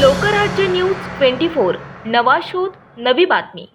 Lokrajya news twenty four. नवा शोध नवी बातमी.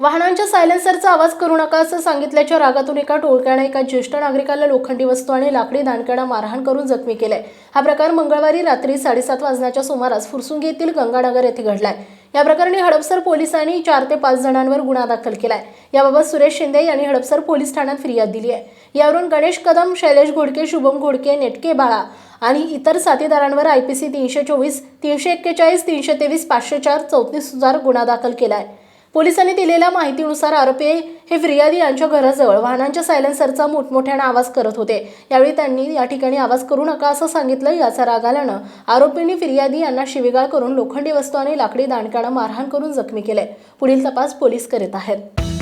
वाहनांच्या सायलेन्सरचा आवाज करू नका असं सांगितल्याच्या रागातून एका टोळक्याने एका ज्येष्ठ नागरिकाला लोखंडी वस्तू आणि लाकडी दांडक्यानं मारहाण करून जखमी केलंय. हा प्रकार मंगळवारी रात्री साडेसात वाजण्याच्या सुमारास फुरसुंगी येथील गंगानगर येथे घडलाय. या प्रकरणी हडपसर पोलिसांनी चार ते पाच जणांवर गुन्हा दाखल केलाय. याबाबत सुरेश शिंदे यांनी हडपसर पोलीस ठाण्यात फिर्याद दिली आहे यावरून गणेश कदम शैलेश घोडके शुभम घोडके नेटके बाळा आणि इतर साथीदारांवर आय पी सी तीनशे चोवीस तीनशे एक्केचाळीस तीनशे तेवीस पाचशे चार चौतीस हजार गुन्हा दाखल केला आहे पोलिसांनी दिलेल्या माहितीनुसार आरोपी हे फिर्यादी यांच्या घराजवळ वाहनांच्या सायलेन्सरचा मोठमोठ्याने आवाज करत होते. यावेळी त्यांनी या ठिकाणी आवाज करू नका असं सांगितलं. याचा राग आल्यानं आरोपींनी फिर्यादी यांना शिवीगाळ करून लोखंडी वस्तू आणि लाकडी दांडकानं मारहाण करून जखमी केले पुढील तपास पोलीस करीत आहेत.